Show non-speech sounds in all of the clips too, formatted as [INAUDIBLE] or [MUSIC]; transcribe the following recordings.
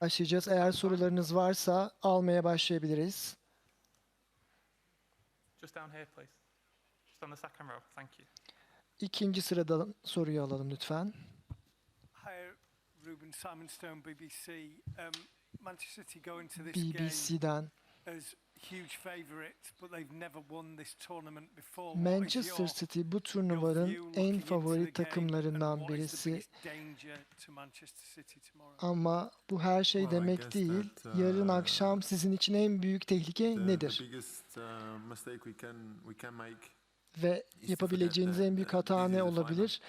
başlayacağız. Eğer sorularınız varsa almaya başlayabiliriz. Just down here, please. Just on the second row. Thank you. İkinci sırada soruyu alalım lütfen. Hi, Ruben Simon Stone, BBC. Um, Manchester City go into this game BBC'den as huge favourites, but they've never won this tournament before. What is Manchester City bu turnuvanın en favori takımlarından birisi ama bu her şey demek değil. that, Yarın uh, akşam sizin için en büyük tehlike nedir? Uh, Ve yapabileceğiniz en büyük uh, hata ne olabilir?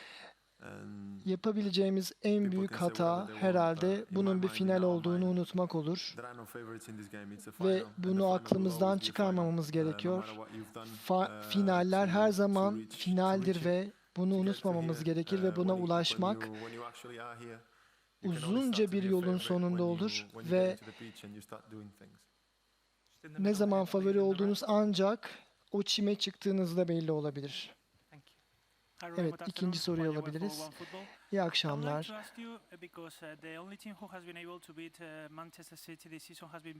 Yapabileceğimiz en büyük hata herhalde bunun bir final olduğunu unutmak olur. Ve bunu aklımızdan çıkarmamamız uh, gerekiyor. Fa- uh, finaller her zaman finaldir ve bunu unutmamamız gerekir Uh, ve buna when you- ulaşmak uzunca bir yolun sonunda olur ve ne zaman favori olduğunuz ancak o çime çıktığınızda belli olabilir. Thank you. Hi, Rowan, Evet, ikinci soruyu alabiliriz. İyi akşamlar. uh,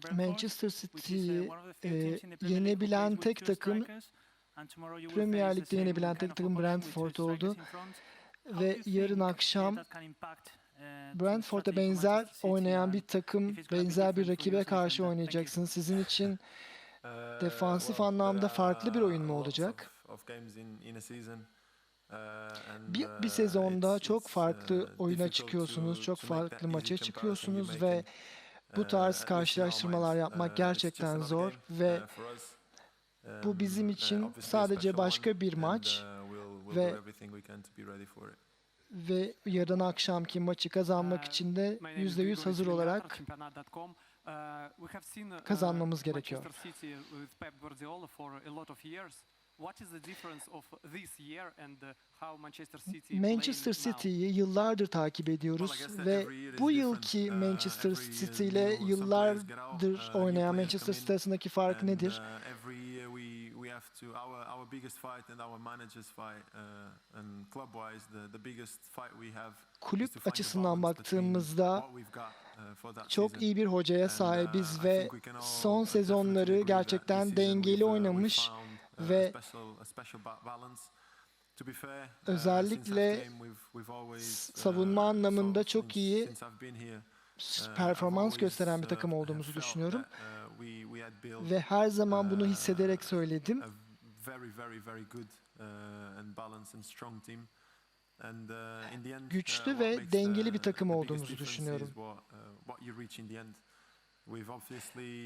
uh, uh, Manchester City'yi e, yenebilen tek takım Premier Lig'de yenebilen tek takım Brentford oldu ve yarın akşam Brentford'a benzer oynayan bir takım, benzer bir rakibe karşı oynayacaksınız. Sizin [LAUGHS] için Defansif anlamda farklı bir oyun mu olacak? Bir, bir uh, sezonda çok farklı uh, oyuna çıkıyorsunuz, çok farklı maça çıkıyorsunuz ve bu uh, tarz karşılaştırmalar yapmak gerçekten zor ve bu bizim Um, için obviously a sadece başka bir maç ve- ve yarın akşamki maçı kazanmak için de My name is %100 Grigori hazır olarak kazanmamız gerekiyor. Manchester uh, how Manchester? City'yi yıllardır takip ediyoruz ve bu yılki Uh, Manchester City ile yıllardır uh, oynayan Manchester. City arasındaki fark nedir? every year we we have to our our biggest fight and our managers fight uh, and club wise the the biggest fight we have is to Kulüp açısından baktığımızda çok iyi bir hocaya sahibiz ve son sezonları gerçekten dengeli oynamış ve uh, özellikle uh, savunma anlamında çok iyi uh, performans gösteren bir takım olduğumuzu düşünüyorum ve her zaman bunu hissederek söyledim. Güçlü ve dengeli bir takım olduğumuzu düşünüyorum.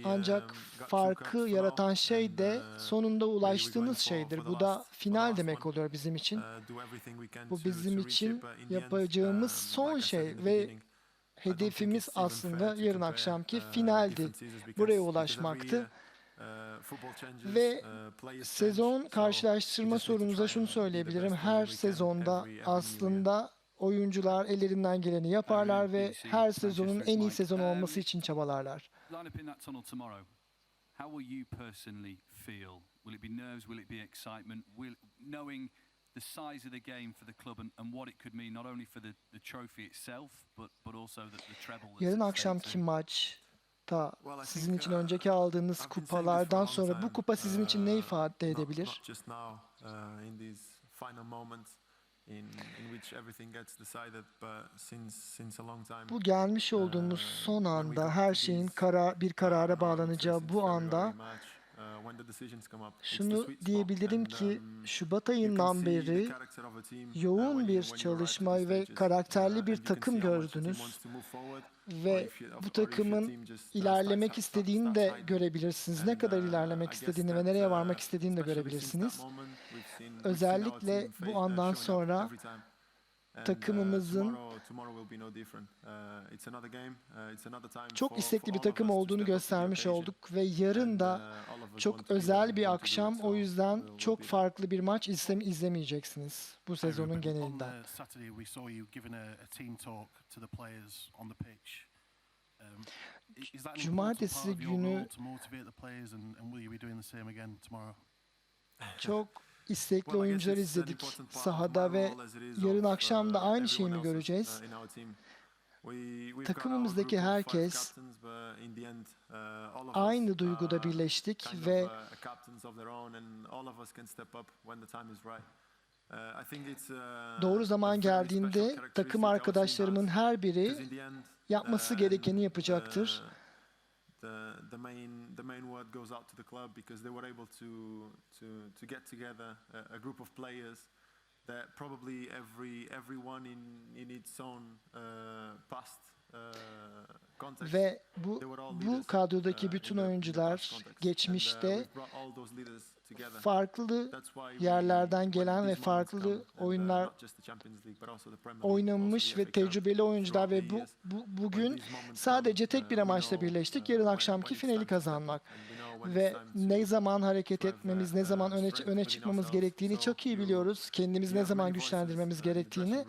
Ancak um, farkı yaratan şey de uh, sonunda ulaştığınız şeydir. Bu da final demek oluyor bizim için. uh, Bu bizim için yapacağımız um, son şey ve hedefimiz aslında yarın akşamki uh, finaldi. Buraya ulaşmaktı. Ve Sezon karşılaştırma try şunu söyleyebilirim. Her sezonda aslında oyuncular ellerinden geleni yaparlar ve her sezonun en iyi sezon olması için çabalarlar. How will you personally feel? Will it be nerves? Will it be excitement? Will knowing the size of the game for the club and, and what it could mean not only for the, the trophy itself, but but also the, the treble. Yarın akşamki maç da Well, I sizin için uh, önceki aldığınız kupalardan sonra bu kupa sizin için ne uh, ifade not- edebilir? Not just now, uh, in these final moments in, in which everything gets decided, but since since a long time. Bu gelmiş olduğumuz uh, son when we anda her şeyin kara, bir uh, karara bağlanacağı bu anda uh, şunu diyebilirim ki um, Şubat ayından beri yoğun bir çalışma ve karakterli bir takım gördünüz ve bu takımın ilerlemek istediğini de görebilirsiniz. Ne kadar ilerlemek istediğini ve nereye varmak istediğini de görebilirsiniz. Özellikle bu uh, andan sonra uh, takımımızın. Uh, çok istekli bir takım olduğunu göstermiş olduk ve yarın da çok özel bir akşam. O yüzden çok farklı bir maç izlem izlemeyeceksiniz bu sezonun pitch. Um, Cumartesi günü-? Çok istekli oyuncular izledik sahada ve yarın akşam da uh, aynı şeyi mi göreceğiz? uh, our Takımımızdaki herkes uh, aynı duyguda birleştik ve doğru zaman geldiğinde takım arkadaşlarımın her biri yapması uh, gerekeni yapacaktır. The the main the main word goes out to the club because they were able to to to get together a, a group of players that probably every everyone in in its own uh, past uh, Ve bu bu kadrodaki uh, bütün oyuncular uh, geçmişte farklı yerlerden gelen ve farklı uh, oyunlar oynamış ve tecrübeli oyuncular ve bu, bu bugün sadece tek uh, bir we amaçla birleştik. uh, Yarın akşamki finali kazanmak. Ve ne zaman hareket etmemiz, ne uh, zaman öne, öne çıkmamız gerektiğini çok iyi biliyoruz. Kendimizi ne zaman güçlendirmemiz uh, gerektiğini.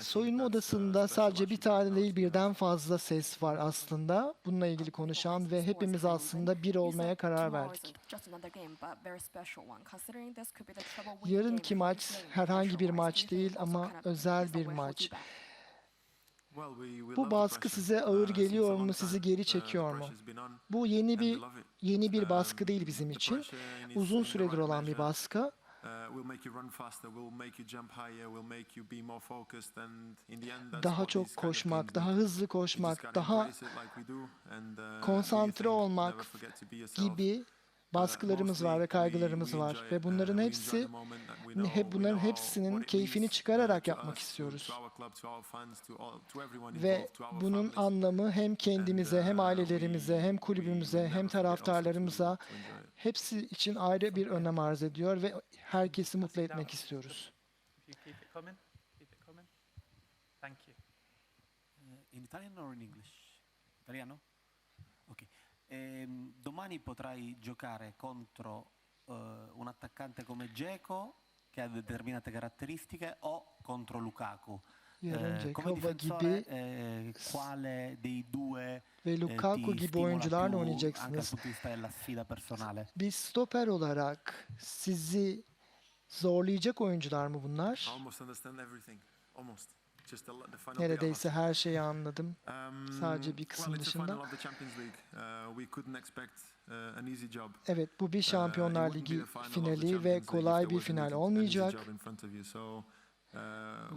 Soyunma uh, odasında sadece bir tane değil birden fazla ses var aslında. Bununla ilgili konuşan ve hepimiz aslında bir olmaya karar verdik. Yarınki maç herhangi bir maç değil ama özel bir maç. Bu baskı size Uh, ağır a geliyor mu, sizi geri uh, çekiyor mu? Bu yeni bir yeni bir Um, baskı değil bizim için. Uzun süredir olan bir baskı. Will make you run faster, will make you jump higher, will make you be more focused and in the end that's Daha çok koşmak, daha hızlı koşmak, daha uh, konsantre olmak gibi baskılarımız var ve kaygılarımız var ve bunların hepsi hep bunların hepsinin keyfini çıkararak yapmak istiyoruz. Ve bunun anlamı hem kendimize, hem ailelerimize, hem kulübümüze, hem taraftarlarımıza hepsi için ayrı bir önem arz ediyor ve herkesi mutlu etmek istiyoruz. In Italian or in English? Italiano? Ok. Ehm, domani potrai giocare contro eh, un attaccante come Dzeko che ha determinate caratteristiche o contro Lukaku. Eh, come difensore eh, quale dei due ve eh, Lukaku gibi oyuncularla più anche dal oynayacaksınız. punto di vista della sfida personale? Bir stoper olarak sizi zorlayacak oyuncular mı bunlar? Almost understand everything. Almost. Neredeyse her şeyi anladım. Um, sadece bir kısım dışında. Uh, uh. Evet bu bir Uh, Şampiyonlar Ligi finali ve kolay bir final olmayacak.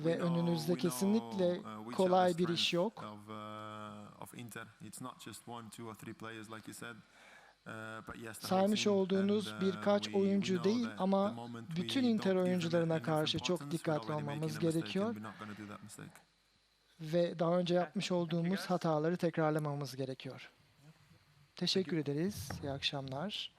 Ve önünüzde kesinlikle kolay bir iş yok. Saymış olduğunuz uh, birkaç oyuncu değil ama bütün Inter oyuncularına karşı çok dikkatli olmamız gerekiyor. ve daha önce yapmış olduğumuz hataları tekrarlamamız gerekiyor. Teşekkür ederiz. İyi akşamlar.